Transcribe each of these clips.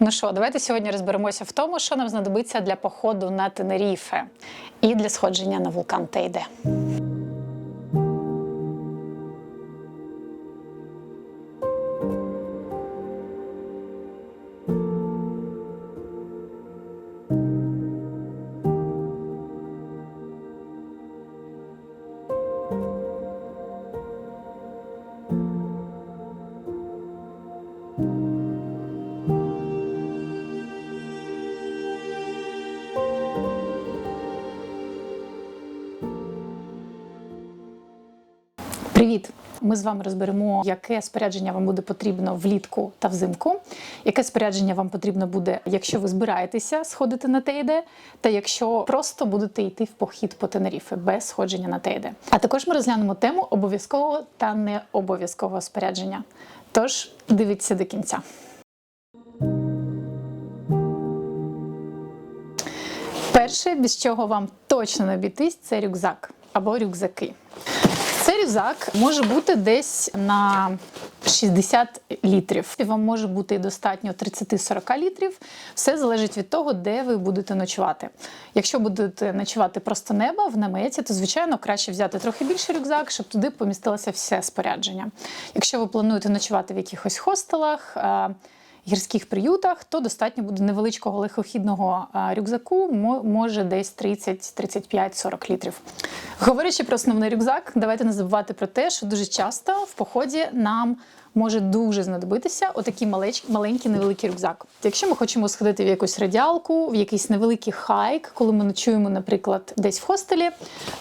Ну що, давайте сьогодні розберемося в тому, що нам знадобиться для походу на Тенеріфе і для сходження на вулкан Тейде. Ми з вами розберемо, яке спорядження вам буде потрібно влітку та взимку, яке спорядження вам потрібно буде, якщо ви збираєтеся сходити на Тейде, та якщо просто будете йти в похід по Тенеріфе без сходження на Тейде. А також ми розглянемо тему обов'язкового та не обов'язкового спорядження. Тож дивіться до кінця. Перше, без чого вам точно не обійтись, це рюкзак або рюкзаки. Цей рюкзак може бути десь на 60 літрів. І вам може бути достатньо 30-40 літрів. Все залежить від того, де ви будете ночувати. Якщо будете ночувати просто неба в наметі, то звичайно краще взяти трохи більший рюкзак, щоб туди помістилося все спорядження. Якщо ви плануєте ночувати в якихось хостелах. Гірських приютах, то достатньо буде невеличкого легкохідного рюкзаку, може десь 30, 35, 40 літрів. Говорячи про основний рюкзак, давайте не забувати про те, що дуже часто в поході нам може дуже знадобитися отакий маленький невеликий рюкзак. Якщо ми хочемо сходити в якусь радіалку, в якийсь невеликий хайк, коли ми ночуємо, наприклад, десь в хостелі,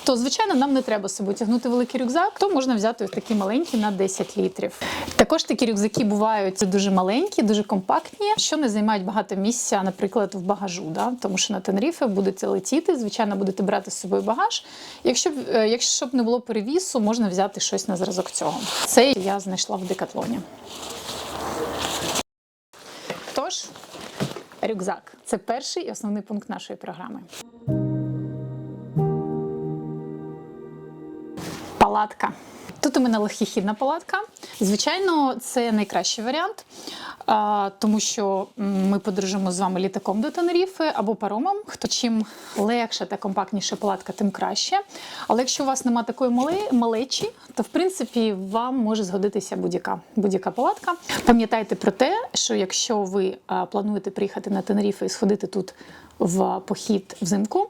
то звичайно нам не треба з собою тягнути великий рюкзак, то можна взяти ось такий маленький на 10 літрів. Також такі рюкзаки бувають дуже маленькі, дуже компактні, що не займають багато місця, наприклад, в багажу. Да? Тому що на Тенеріфе будете летіти, звичайно, будете брати з собою багаж. Якщо б- е, якщо б не було перевісу, можна взяти щось на зразок цього. Це я знайшла в декатлоні. Тож, рюкзак це перший і основний пункт нашої програми. Палатка. Тут у мене легкохідна палатка. Звичайно, це найкращий варіант, тому що ми подорожуємо з вами літаком до Тенеріфи або паромом. Хто чим легша та компактніша палатка, тим краще. Але якщо у вас немає такої малечі, то в принципі вам може згодитися будь-яка будь-яка палатка. Пам'ятайте про те, що якщо ви плануєте приїхати на Тенеріфе і сходити тут в похід взимку,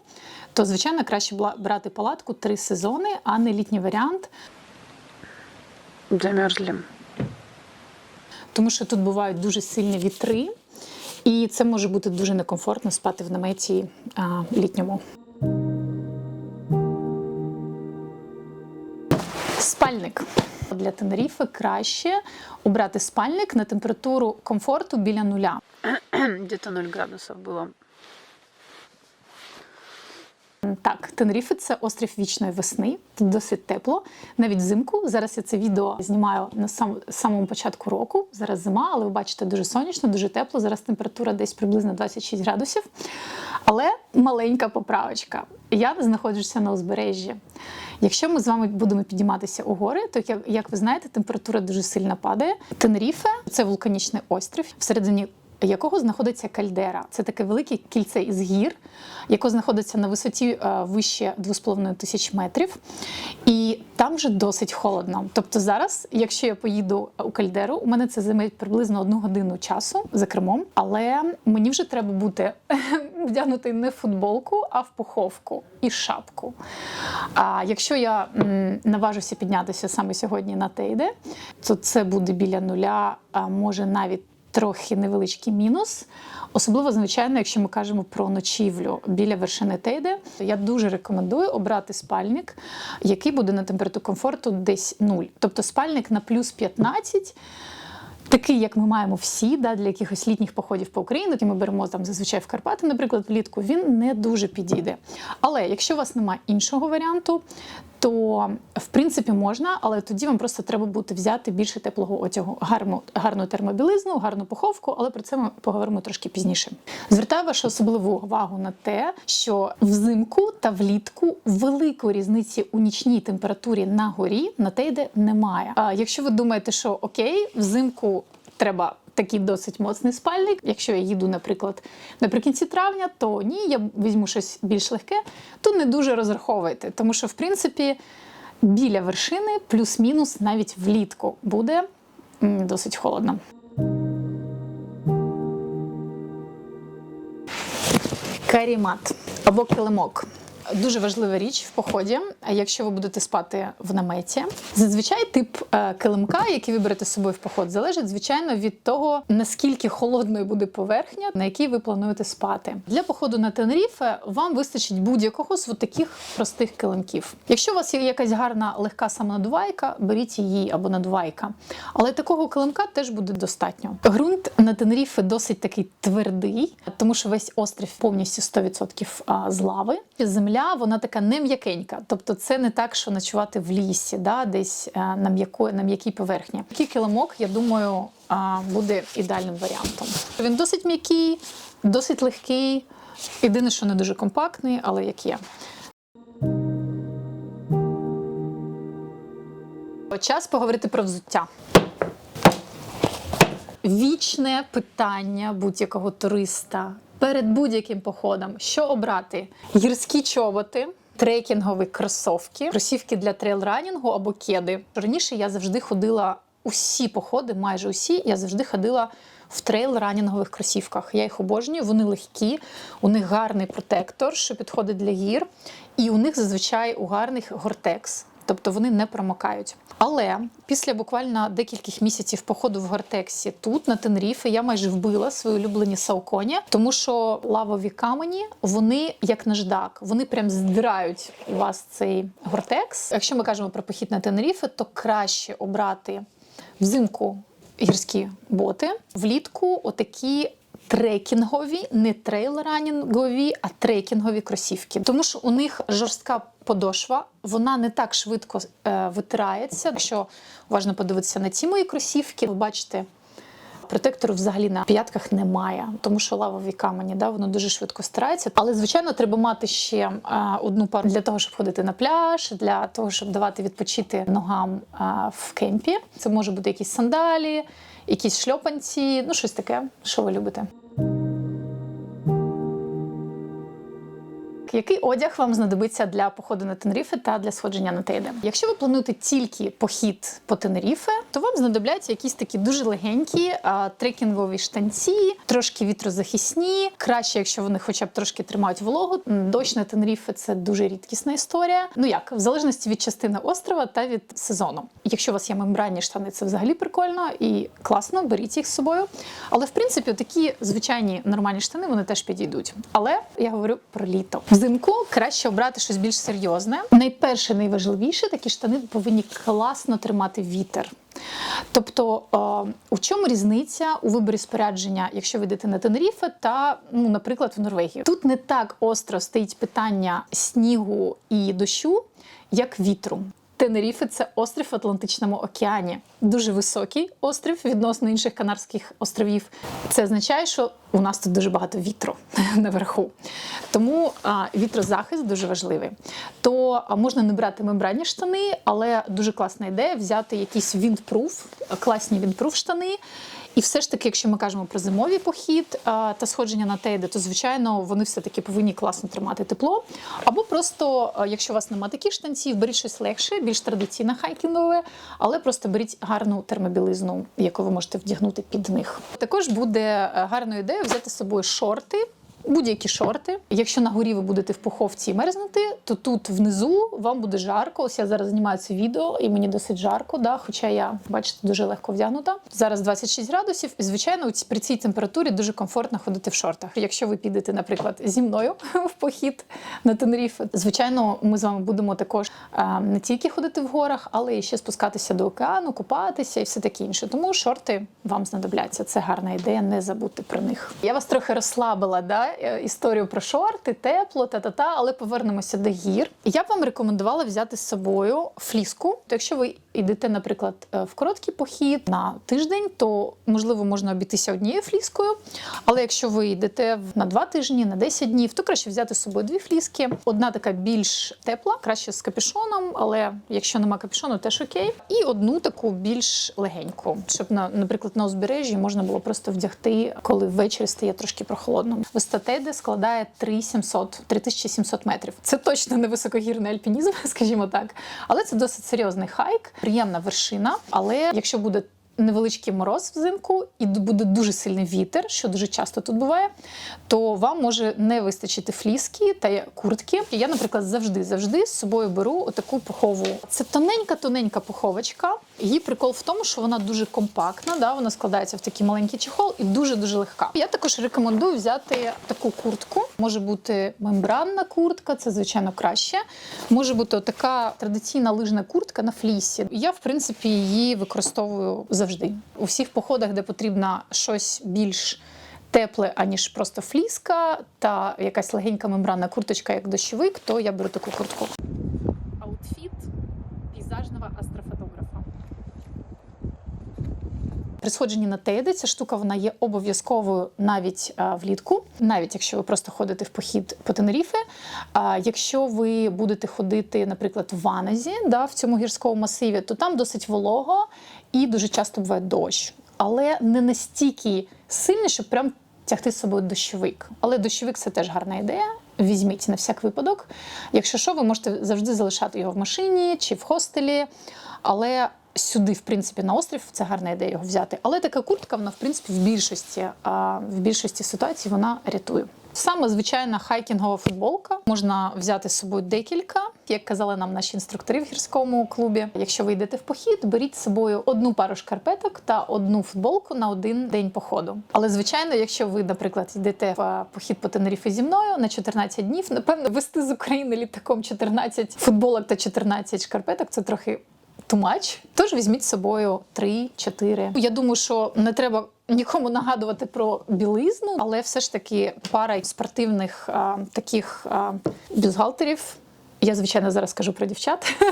то звичайно краще брати палатку три сезони, а не літній варіант. Замерзли. Тому що тут бувають дуже сильні вітри, і це може бути дуже некомфортно спати в наметі а, літньому. Спальник. Для Тенеріфи краще обрати спальник на температуру комфорту біля нуля. Где-то 0 градусов было. Так, Тенеріфе це острів вічної весни. Тут досить тепло. Навіть взимку. Зараз я це відео знімаю на сам, самому початку року. Зараз зима, але ви бачите, дуже сонячно, дуже тепло. Зараз температура десь приблизно 26 градусів. Але маленька поправочка. Я знаходжуся на узбережжі. Якщо ми з вами будемо підійматися у гори, то як, ви знаєте, температура дуже сильно падає. Тенеріфе це вулканічний острів, всередині якого знаходиться кальдера. Це таке велике кільце із гір, яке знаходиться на висоті е, вище 2,5 тисяч метрів. І там вже досить холодно. Тобто зараз, якщо я поїду у кальдеру, у мене це займе приблизно одну годину часу за кермом, але мені вже треба бути вдягнути не в футболку, а в пуховку і шапку. А якщо я наважуся піднятися саме сьогодні на Тейде, то це буде біля нуля, а може навіть трохи невеличкий мінус. Особливо, звичайно, якщо ми кажемо про ночівлю біля вершини Тейде, то я дуже рекомендую обрати спальник, який буде на температуру комфорту десь 0. Тобто спальник на плюс 15. Такий, як ми маємо всі, да, для якихось літніх походів по Україні, які ми беремо там зазвичай в Карпати, наприклад, влітку, він не дуже підійде. Але якщо у вас немає іншого варіанту, то в принципі можна, але тоді вам просто треба буде взяти більше теплого одягу, гарну, гарну термобілизну, гарну пуховку, але про це ми поговоримо трошки пізніше. Звертаю вашу особливу увагу на те, що взимку та влітку великої різниці у нічній температурі на горі на Тейде немає. А якщо ви думаєте, що окей, взимку треба такий досить моцний спальник. Якщо я їду, наприклад, наприкінці травня, то ні, я візьму щось більш легке, то не дуже розраховуйте, тому що в принципі біля вершини плюс-мінус навіть влітку буде досить холодно. Карімат або килимок. Дуже важлива річ в поході. Якщо ви будете спати в наметі, зазвичай тип е, килимка, який ви берете з собою в поход, залежить звичайно від того, наскільки холодною буде поверхня, на якій ви плануєте спати. Для походу на Тенеріфе вам вистачить будь-якого з таких простих килимків. Якщо у вас є якась гарна легка самонадувайка, беріть її або надувайка. Але такого килимка теж буде достатньо. Ґрунт на Тенеріфе досить такий твердий, тому що весь острів повністю 100% з лави. Земля вона така не м'якенька. Тобто це не так, що ночувати в лісі, да, десь е, на м'яко- на м'якій поверхні. Такий килимок, я думаю, буде ідеальним варіантом. Він досить м'який, досить легкий. Єдине, що не дуже компактний, але як є. Час поговорити про взуття. Вічне питання будь-якого туриста перед будь-яким походом: що обрати? Гірські чоботи. Трекінгові кросовки, кросівки для трейлранінгу або кеди. Раніше я завжди ходила усі походи, майже усі, я завжди ходила в трейл-ранінгових кросівках. Я їх обожнюю, вони легкі, у них гарний протектор, що підходить для гір, і у них зазвичай у гарних гортекс. Тобто вони не промокають. Але після буквально декількох місяців походу в Гортексі тут на Тенріфі я майже вбила свої улюблені сауконі, тому що лавові камені вони як наждак, вони прям здирають у вас цей гортекс. Якщо ми кажемо про похід на Тенріфе, то краще обрати взимку гірські боти, влітку отакі трекінгові, не трейл-ранінгові, а трекінгові кросівки. Тому що у них жорстка подошва, вона не так швидко е, витирається. Якщо уважно подивитися на ці мої кросівки, ви бачите. Протектору взагалі на п'ятках немає, тому що лавові камені, да, воно дуже швидко стирається. Але звичайно, треба мати ще е, одну пару для того, щоб ходити на пляж, для того, щоб давати відпочити ногам е, в кемпі. Це може бути якісь сандалі, якісь шльопанці, ну щось таке, що ви любите. Який одяг вам знадобиться для походу на Тенеріфе та для сходження на Тейде? Якщо ви плануєте тільки похід по Тенеріфе, то вам знадобляться якісь такі дуже легенькі а, трекінгові штанці, трошки вітрозахисні. Краще, якщо вони хоча б трошки тримають вологу. Дощ на Тенеріфе це дуже рідкісна історія. Ну як, в залежності від частини острова та від сезону. Якщо у вас є мембранні штани, це взагалі прикольно і класно, беріть їх з собою. Але в принципі, такі звичайні нормальні штани вони теж підійдуть. Але я говорю про літо. Взимку краще обрати щось більш серйозне. Найперше, найважливіше, такі штани повинні класно тримати вітер. Тобто, е, у чому різниця у виборі спорядження, якщо ви йдете на Тенеріфе та, ну, наприклад, в Норвегію? Тут не так остро стоїть питання снігу і дощу, як вітру. Тенеріфе це острів в Атлантичному океані. Дуже високий острів відносно інших Канарських островів. Це означає, що у нас тут дуже багато вітру наверху. Тому а, вітрозахист дуже важливий. То можна не брати мембранні штани, але дуже класна ідея взяти якісь віндпруф, класні віндпруф штани. І все ж таки, якщо ми кажемо про зимовий похід а, та сходження на тейди, то звичайно вони все-таки повинні класно тримати тепло. Або просто, а, якщо у вас немає таких штанців, беріть щось легше, більш традиційне хайкінгове, але просто беріть гарну термобілизну, яку ви можете вдягнути під них. Також буде е, гарною ідеєю взяти з собою шорти. Будь-які шорти. Якщо на горі ви будете в пуховці мерзнути, то тут внизу вам буде жарко. Ось я зараз знімаю це відео, і мені досить жарко, да? хоча я, бачите, дуже легко вдягнута. Зараз 26 градусів, і звичайно, при цій температурі дуже комфортно ходити в шортах. Якщо ви підете, наприклад, зі мною в похід на Тенеріфе, звичайно, ми з вами будемо також не тільки ходити в горах, але і ще спускатися до океану, купатися і все таке інше. Тому шорти вам знадобляться. Це гарна ідея, не забудьте про них. Я вас трохи розслабила, да? Е, історію про шорти, тепло, та-та-та, але повернемося до гір. Я б вам рекомендувала взяти з собою фліску. То якщо ви йдете, наприклад, е, в короткий похід на тиждень, то можливо можна обійтися однією фліскою. Але якщо ви йдете на два тижні, на 10 днів, то краще взяти з собою дві фліски. Одна така більш тепла, краще з капюшоном, але якщо нема капюшону, теж окей. І одну таку більш легеньку, щоб на, наприклад, на узбережжі можна було просто вдягти, коли ввечері стає трошки прохолодно. Висота Тейде складає 3700, 3700 метрів. Це точно не високогірний альпінізм, скажімо так. Але це досить серйозний хайк, приємна вершина. Але якщо буде невеличкий мороз взимку і буде дуже сильний вітер, що дуже часто тут буває, то вам може не вистачити фліски та куртки. Я, наприклад, завжди завжди з собою беру отаку пухову. Це тоненька, тоненька пуховочка. Її прикол в тому, що вона дуже компактна, да, вона складається в такий маленький чехол і дуже дуже легка. Я також рекомендую взяти таку куртку. Може бути мембранна куртка, це звичайно краще. Може бути така традиційна лижна куртка на флісі. Я, в принципі, її використовую завжди. У всіх походах, де потрібно щось більш тепле, аніж просто фліска та якась легенька мембранна курточка, як дощовик, то я беру таку куртку. При сходженні на тейди ця штука вона є обов'язковою навіть а, влітку, навіть якщо ви просто ходите в похід по Тенеріфе. А якщо ви будете ходити, наприклад, в Ваназі, да, в цьому гірському масиві, то там досить волого і дуже часто буває дощ. Але не настільки сильний, щоб прям тягти з собою дощовик. Але дощовик це теж гарна ідея. Візьміть на всяк випадок. Якщо що, ви можете завжди залишати його в машині чи в хостелі. Але сюди, в принципі, на острів це гарна ідея його взяти. Але така куртка, вона в принципі в більшості, в більшості ситуацій вона рятує. Саме звичайна хайкінгова футболка. Можна взяти з собою декілька, як казали нам наші інструктори в гірському клубі. Якщо ви йдете в похід, беріть з собою одну пару шкарпеток та одну футболку на один день походу. Але звичайно, якщо ви, наприклад, йдете в похід по Тенеріфі зі мною на 14 днів, напевно, вести з України літаком 14 футболок та 14 шкарпеток це трохи too much. Тож візьміть з собою 3-4. Я думаю, що не треба нікому нагадувати про білизну, але все ж таки пара спортивних а, таких а, бюзгалтерів. Я, звичайно, зараз кажу про дівчат.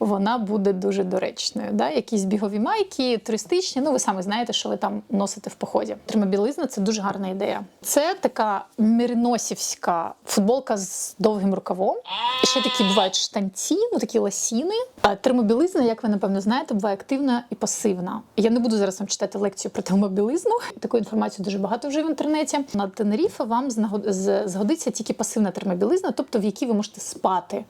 Вона буде дуже доречною. Да? Якісь бігові майки, туристичні. Ну, ви самі знаєте, що ви там носите в поході. Термобілизна це дуже гарна ідея. Це така мериносівська футболка з довгим рукавом. Ще такі бувають штанці, ну такі ласіни. Термобілизна, як ви напевно знаєте, буває активна і пасивна. Я не буду зараз вам читати лекцію про термобілизну. Таку інформацію дуже багато вже в інтернеті. На Тенеріфе вам згодиться тільки пасивна термобілизна, тобто в якій ви можете спати.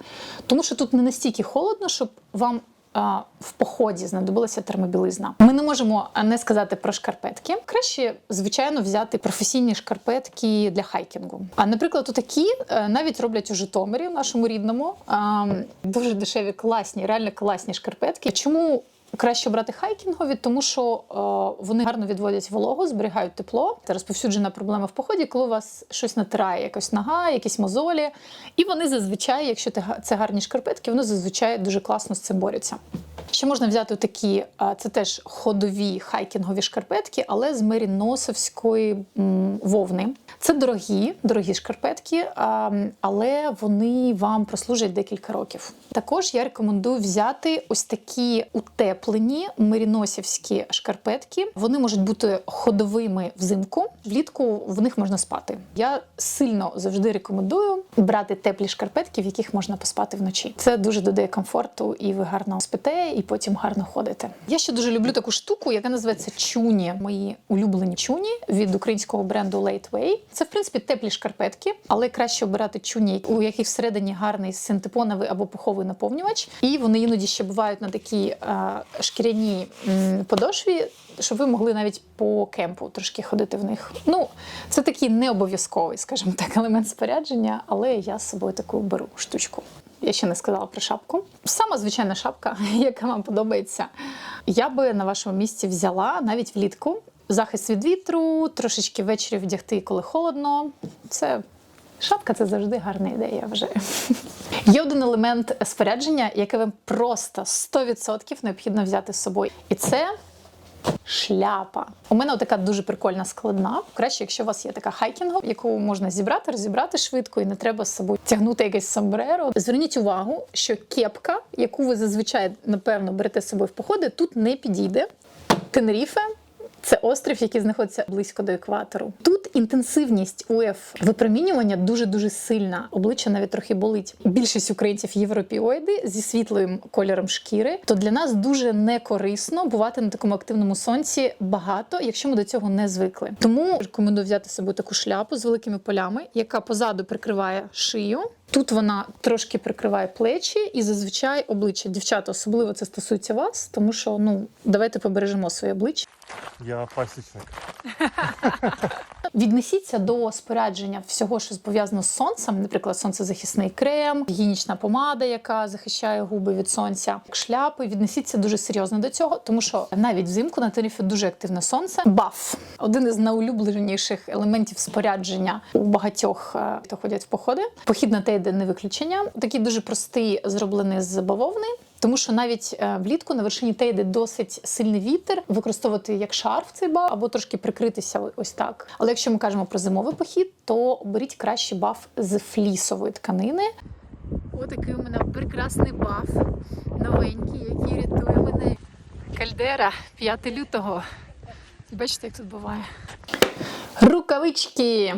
Тому що тут не настільки холодно, щоб вам. а, В поході знадобилася термобілизна. Ми не можемо не сказати про шкарпетки. Краще, звичайно, взяти професійні шкарпетки для хайкінгу. А наприклад, такі навіть роблять у Житомирі, в нашому рідному. А, Дуже дешеві, класні, реально класні шкарпетки. Чому Краще брати хайкінгові, тому що е, вони гарно відводять вологу, зберігають тепло. Це розповсюджена проблема в поході, коли у вас щось натирає, якась нога, якісь мозолі. І вони зазвичай, якщо це гарні шкарпетки, вони зазвичай дуже класно з цим борються. Ще можна взяти такі, е, це теж ходові хайкінгові шкарпетки, але з меріносовської вовни. Це дорогі, дорогі шкарпетки, а, але вони вам прослужать декілька років. Також я рекомендую взяти ось такі утеплені меріносівські шкарпетки. Вони можуть бути ходовими взимку. Влітку в них можна спати. Я сильно завжди рекомендую брати теплі шкарпетки, в яких можна поспати вночі. Це дуже додає комфорту, і ви гарно спите, і потім гарно ходите. Я ще дуже люблю таку штуку, яка називається чуні. Мої улюблені чуні від українського бренду Lightway. Це в принципі теплі шкарпетки, але краще обирати чуні, у яких всередині гарний синтепоновий або пуховий наповнювач. І вони іноді ще бувають на такій е, шкіряній подошві. Щоб ви могли навіть по кемпу трошки ходити в них. Ну, це такий не обов'язковий, скажімо так, елемент спорядження, але я з собою таку беру штучку. Я ще не сказала про шапку. Сама звичайна шапка, яка вам подобається. Я би на вашому місці взяла навіть влітку захист від вітру, трошечки ввечері вдягти, коли холодно. Це шапка це завжди гарна ідея, вважаю. Є один елемент спорядження, який вам просто 100% необхідно взяти з собою. І це Шляпа. У мене така дуже прикольна складна. Краще, якщо у вас є така хайкінгова, яку можна зібрати, розібрати швидко і не треба з собою тягнути якесь сомбреро. Зверніть увагу, що кепка, яку ви зазвичай напевно берете з собою в походи, тут не підійде. Тенеріфе це острів, який знаходиться близько до екватору. Тут інтенсивність УФ випромінювання дуже дуже сильна. Обличчя навіть трохи болить. Більшість українців європіоїди зі світлим кольором шкіри. То для нас дуже некорисно бувати на такому активному сонці багато, якщо ми до цього не звикли. Тому рекомендую взяти з собою таку шляпу з великими полями, яка позаду прикриває шию. Тут вона трошки прикриває плечі і зазвичай обличчя. Дівчата, особливо це стосується вас, тому що ну давайте побережемо своє обличчя. Я пасічник. Віднесіться до спорядження всього, що пов'язано з сонцем, наприклад, сонцезахисний крем, гігієнічна помада, яка захищає губи від сонця, шляпи. Віднесіться дуже серйозно до цього, тому що навіть взимку на Тенеріфі дуже активне сонце. Баф один із найулюбленіших елементів спорядження у багатьох, е, хто ходять в походи. Похід на Тейде не виключення. Такий дуже простий, зроблений з бавовни. Тому що навіть е, влітку на вершині Тейди досить сильний вітер, використовувати як шарф цей баф або трошки прикритися ось так. Але якщо ми кажемо про зимовий похід, то беріть краще баф з флісової тканини. Отакий у мене прекрасний баф, новенький, який рятує мене. Кальдера 5 лютого. Бачите, як тут буває. Рукавички.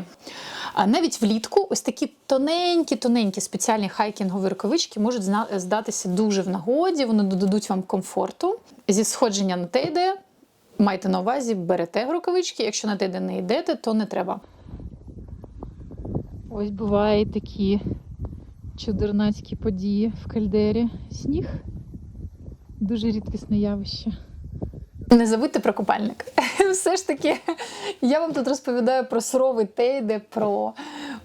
А навіть влітку ось такі тоненькі-тоненькі спеціальні хайкінгові рукавички можуть здатися дуже в нагоді, вони додадуть вам комфорту. Зі сходження на тейде майте на увазі, берете рукавички. Якщо на тейде не йдете, то не треба. Ось бувають такі чудернацькі події в кальдері. Сніг дуже рідкісне явище. Не забудьте про купальник. Все ж таки, я вам тут розповідаю про суровий тейде, про,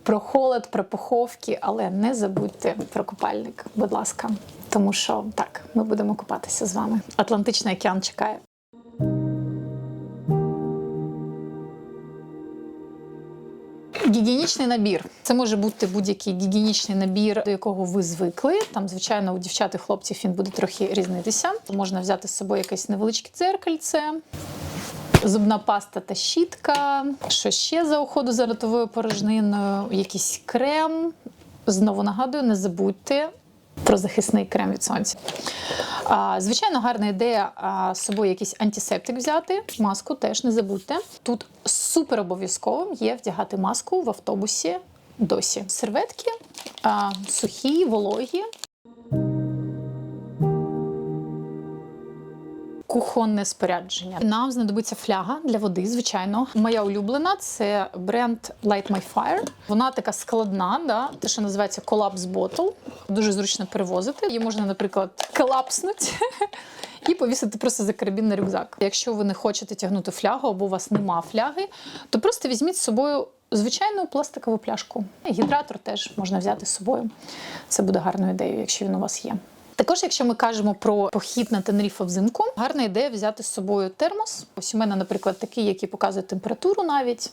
про холод, про поховки, але не забудьте про купальник, будь ласка. Тому що так, ми будемо купатися з вами. Атлантичний океан чекає. Гігієнічний набір. Це може бути будь-який гігієнічний набір, до якого ви звикли. Там, звичайно, у дівчат і хлопців він буде трохи різнитися. Можна взяти з собою якесь невеличке дзеркальце. Зубна паста та щітка, що ще за уходу за ротовою порожниною, якийсь крем. Знову нагадую, не забудьте про захисний крем від сонця. Звичайно, гарна ідея з собою якийсь антисептик взяти. Маску теж не забудьте. Тут супер обов'язковим є вдягати маску в автобусі досі. Серветки сухі, вологі. Кухонне спорядження. Нам знадобиться фляга для води, звичайно. Моя улюблена це бренд Light My Fire. Вона така складна, да? те, що називається Collapse Bottle. Дуже зручно перевозити. Її можна, наприклад, колапснути і повісити просто за карабін на рюкзак. Якщо ви не хочете тягнути флягу або у вас нема фляги, то просто візьміть з собою. Звичайну пластикову пляшку. Гідратор теж можна взяти з собою. Це буде гарною ідеєю, якщо він у вас є. Також, якщо ми кажемо про похід на Тенеріфе взимку, гарна ідея взяти з собою термос. Ось у мене, наприклад, такий, який показує температуру навіть.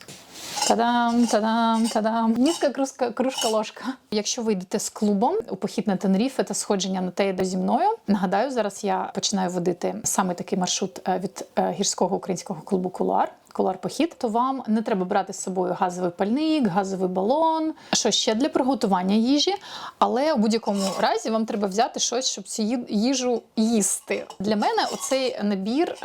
Та-дам, та-дам, та-дам. Низька кружка, кружка ложка. Якщо ви йдете з клубом у похід на Тенеріфе та сходження на Тейдо зі мною, нагадаю, зараз я починаю водити саме такий маршрут е, від е, гірського українського клубу Кулуар. Колар похід, то вам не треба брати з собою газовий пальник, газовий балон, що ще для приготування їжі. Але у будь-якому разі вам треба взяти щось, щоб цю їжу їсти. Для мене оцей набір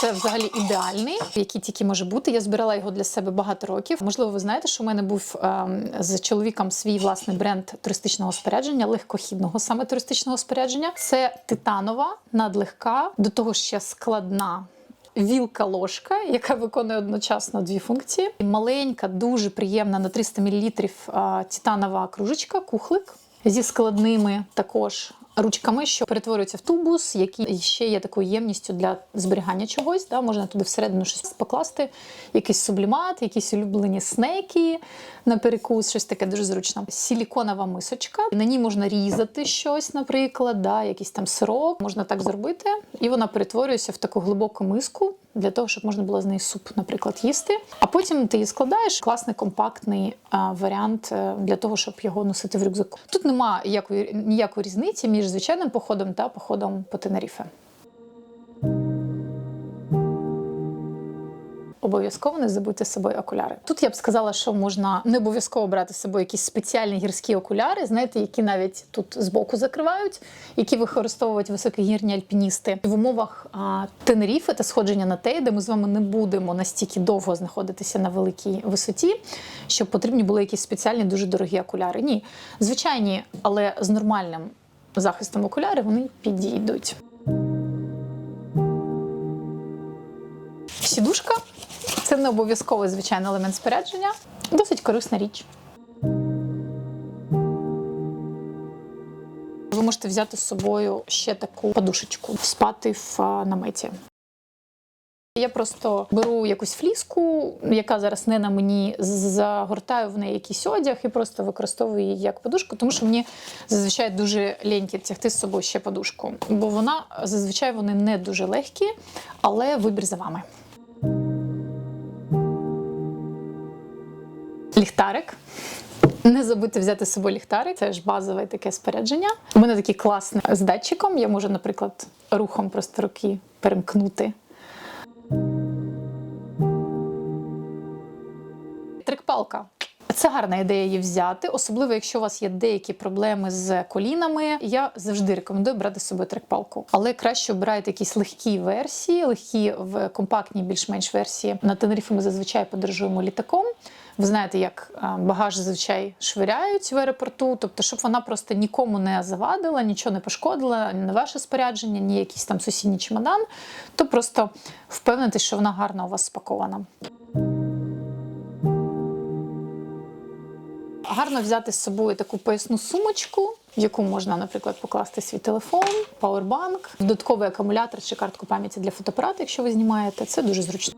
це взагалі ідеальний, який тільки може бути. Я збирала його для себе багато років. Можливо, ви знаєте, що у мене був ем, з чоловіком свій власний бренд туристичного спорядження, легкохідного саме туристичного спорядження. Це титанова, надлегка, до того ще складна вілка-ложка, яка виконує одночасно дві функції. Маленька, дуже приємна на 300 мл титанова кружечка, кухлик зі складними також. Ручками, що перетворюються в тубус, який ще є такою ємністю для зберігання чогось. Да? Можна туди всередину щось покласти, якийсь сублімат, якісь улюблені снеки на перекус, щось таке дуже зручно. Силіконова мисочка. На ній можна різати щось, наприклад, да? якийсь там сирок. Можна так зробити, і вона перетворюється в таку глибоку миску для того, щоб можна було з неї суп, наприклад, їсти. А потім ти її складаєш. Класний компактний а, варіант е, для того, щоб його носити в рюкзаку. Тут немає ніякої, ніякої різниці між звичайним походом та походом по Тенеріфе. обов'язково не забудьте з собою окуляри. Тут я б сказала, що можна не обов'язково брати з собою якісь спеціальні гірські окуляри, знаєте, які навіть тут збоку закривають, які використовують високогірні альпіністи. В умовах а, Тенеріфи та сходження на Тей, де ми з вами не будемо настільки довго знаходитися на великій висоті, щоб потрібні були якісь спеціальні дуже дорогі окуляри. Ні, звичайні, але з нормальним захистом окуляри вони підійдуть. Сідушка це не обов'язковий звичайний елемент спорядження, досить корисна річ. Ви можете взяти з собою ще таку подушечку, спати в наметі. Я просто беру якусь фліску, яка зараз не на мені, загортаю в неї якийсь одяг і просто використовую її як подушку, тому що мені зазвичай дуже ліньки тягти з собою ще подушку, бо вона зазвичай вони не дуже легкі, але вибір за вами. Ліхтарик. Не забудьте взяти з собою ліхтарик, це ж базове таке спорядження. У мене такий класний з датчиком. Я можу, наприклад, рухом просто руки перемкнути. Трикпалка. Це гарна ідея її взяти, особливо якщо у вас є деякі проблеми з колінами. Я завжди рекомендую брати з собою трекпалку. Але краще обирайте якісь легкі версії, легкі в компактній, більш-менш версії. На Тенеріфі ми зазвичай подорожуємо літаком. Ви знаєте, як а, багаж зазвичай швиряють в аеропорту, тобто, щоб вона просто нікому не завадила, нічого не пошкодила, ні ваше спорядження, ні якийсь там сусідній чемодан, то просто впевнитись, що вона гарно у вас спакована. Гарно взяти з собою таку поясну сумочку, в яку можна, наприклад, покласти свій телефон, пауербанк, додатковий акумулятор чи картку пам'яті для фотоапарату, якщо ви знімаєте. Це дуже зручно.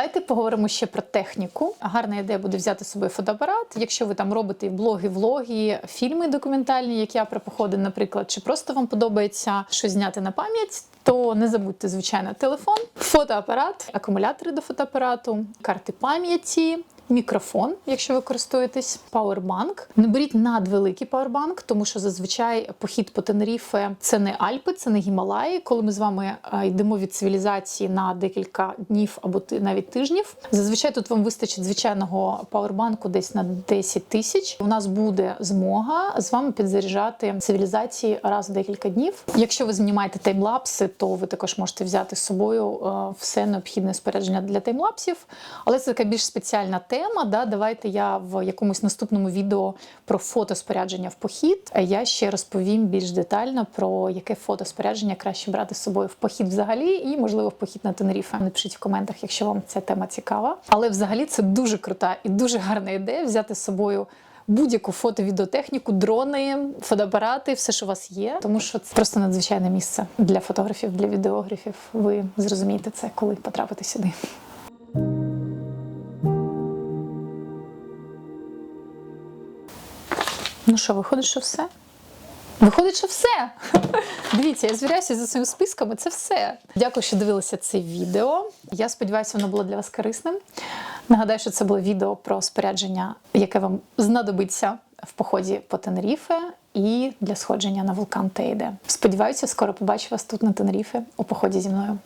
Давайте поговоримо ще про техніку. Гарна ідея буде взяти з собою фотоапарат. Якщо ви там робите блоги, влоги, фільми документальні, як я про походи, наприклад, чи просто вам подобається щось зняти на пам'ять, то не забудьте, звичайно, телефон, фотоапарат, акумулятори до фотоапарату, карти пам'яті. Мікрофон, якщо ви користуєтесь, пауербанк. Не беріть надвеликий пауербанк, тому що зазвичай похід по Тенеріфе це не Альпи, це не Гімалаї. Коли ми з вами е, йдемо від цивілізації на декілька днів або навіть тижнів. Зазвичай тут вам вистачить звичайного пауербанку десь на 10 тисяч. У нас буде змога з вами підзаряджати цивілізації раз в декілька днів. Якщо ви знімаєте таймлапси, то ви також можете взяти з собою е, все необхідне спорядження для таймлапсів. Але це така більш спеціальна тема. Да? Давайте я в якомусь наступному відео про фотоспорядження в похід. Я ще розповім більш детально про яке фотоспорядження краще брати з собою в похід взагалі, і можливо в похід на Тенеріфе. Напишіть в коментах, якщо вам ця тема цікава. Але взагалі це дуже крута і дуже гарна ідея взяти з собою. Будь-яку фото-відеотехніку, дрони, фотоапарати, все, що у вас є, тому що це просто надзвичайне місце для фотографів, для відеографів. Ви зрозумієте це, коли потрапите сюди. Ну що, виходить, що все? Виходить, що все. Дивіться, я звіряюся за своїм списком, і це все. Дякую, що дивилися це відео. Я сподіваюся, воно було для вас корисним. Нагадаю, що це було відео про спорядження, яке вам знадобиться в поході по Тенеріфе і для сходження на вулкан Тейде. Сподіваюся, скоро побачу вас тут на Тенеріфе у поході зі мною.